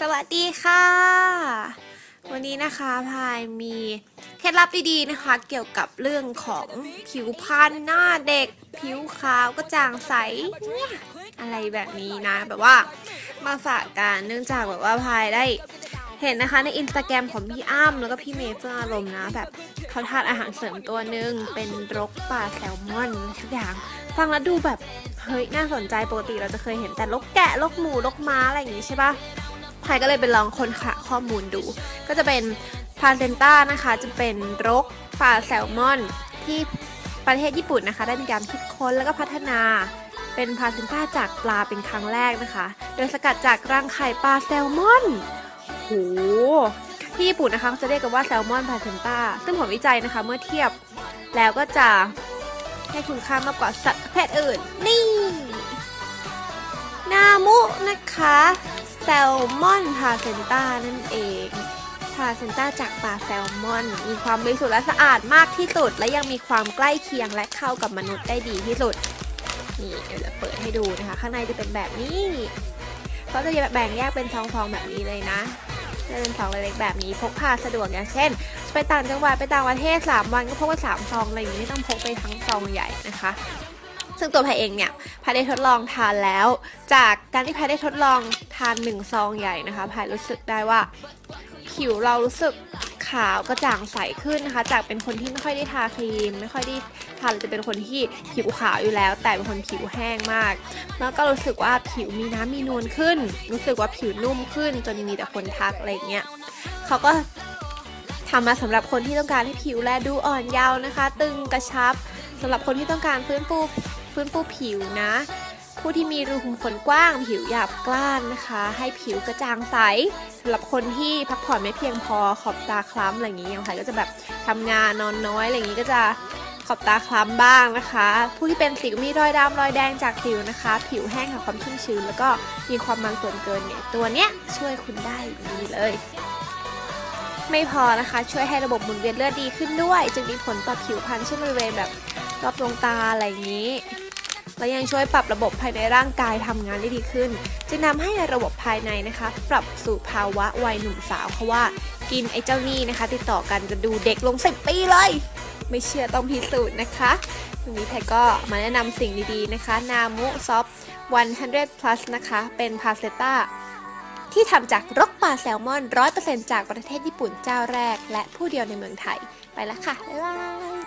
สวัสดีค่ะ วันนี้นะคะพายมีเคล็ดลับดีๆนะคะ เกี่ยวกับเรื่องของผิวพรรณหน้าเด็ก ผิวขาวกระจ่างใสเนี่ยอะไรแบบนี้นะ แบบว่ามาฝากกันเนื่องจากแบบว่าพายได้เห็นนะคะในอินสตาแกรมของพี่อ้ำแล้วก็พี่เมย์เฟื่องอารมณ์นะ แบบเขาทานอาหารเสริมตัวหนึ่งเป็นรกป่าแซลมอนทุกอย่าง ฟังแล้วดูแบบ เฮ้ย น่าสนใจปกติเราจะเคยเห็นแต่ลกแกะลกหมูลกม้าอะไรอย่างงี้ใช่ปะ ทยก็เลยไปลองค้นหาข้อมูลดู ก็จะเป็นพาเซนต้านะคะ จะเป็นรกป่าแซลมอนที่ประเทศญี่ปุ่นนะคะ ได้มีการคิดค้นแล้วก็พัฒนาเป็นพาเซนต้าจากปลาเป็นครั้งแรกนะคะ โดยสกัดจากรังไข่ปลาแซลมอนโหที่ญี่ปุ่นนะคะเขาจะเรียกกันว่าแซลมอนพาเซนต้า ซึ่งผลวิจัยนะคะเมื่อเทียบแล้วก็จะให้คุณค่ามากกว่าสัตว์ประเภทอื่น นี่ นามุนะคะ ซลมอนพาเซนต้านั่นเองพาเซนต้าจากปลาแซลมอน มีความบริสุทธิ์และสะอาดมากที่สุด และยังมีความใกล้เคียงและเข้ากับมนุษย์ได้ดีที่สุด นี่เดี๋ยวจะเปิดให้ดูนะคะ ข้างในจะเป็นแบบนี้เขาจะแบ่งแยกเป็นซองๆแบบนี้เลยนะจะเป็นซองเล็กๆแบบนี้พกพาสะดวกอย่างเช่น ไปต่างจังหวัดไปต่างประเทศ 3 วันก็พกไปสามซองอะไรอย่างนี้ไม่ต้องพกไปทั้งซองใหญ่นะคะ ซึ่งตัวพายเองเนี่ยพายได้ทดลองทานแล้ว จากการที่พายได้ทดลองทานหนึ่งซองใหญ่นะคะพายรู้สึกได้ว่า ผิวเรารู้สึกขาวกระจ่างใสขึ้นนะคะ จากเป็นคนที่ไม่ค่อยได้ทาครีม ไม่ค่อยได้ทาจะเป็นคนที่ผิวขาวอยู่แล้ว แต่เป็นคนผิวแห้งมาก แล้วก็รู้สึกว่าผิวมีน้ำมีนวลขึ้น รู้สึกว่าผิวนุ่มขึ้น จนมีแต่คนทักอะไรเงี้ยเขาก็ทำมาสำหรับคนที่ต้องการให้ผิวแลดูอ่อนเยาว์นะคะ ตึงกระชับสำหรับคนที่ต้องการฟื้นฟู ฟื้นฟูผิวนะ ผู้ที่มีรูขุมขนกว้าง ผิวหยาบกร้านนะคะ ให้ผิวกระจ่างใสสำหรับคนที่พักผ่อนไม่เพียงพอขอบตาคล้ำอะไรอย่างนี้อย่างไรก็จะแบบทำงานนอนน้อยอะไรอย่างนี้ก็จะขอบตาคล้ำบ้างนะคะ ผู้ที่เป็นสิวมีรอยดำรอยแดงจากผิวนะคะ ผิวแห้งกับความชุ่มชื้นแล้วก็มีความมันส่วนเกินเนี่ยตัวเนี้ยช่วยคุณได้ดีเลย ไม่พอนะคะช่วยให้ระบบหมุนเวียนเลือดดีขึ้นด้วย จึงมีผลต่อผิวพรรณเช่นบริเวณแบบรอบดวงตาอะไรอย่างนี้ และยังช่วยปรับระบบภายในร่างกายทำงานได้ดีขึ้นจึงทำให้ระบบภายในนะคะ ปรับสู่ภาวะวัยหนุ่มสาวเพราะว่ากินไอ้เจ้านี่นะคะ ติดต่อกันจะดูเด็กลง10ปีเลย ไม่เชื่อต้องพิสูจน์นะคะวันนี้แพรก็มาแนะนำสิ่งดีๆนะคะ นามุซอฟ100 plus นะคะ เป็นพาเซต้าที่ทำจากรกปลาแซลมอน 100%จากประเทศญี่ปุ่นเจ้าแรก และผู้เดียวในเมืองไทย ไปแล้วค่ะ บ๊ายบาย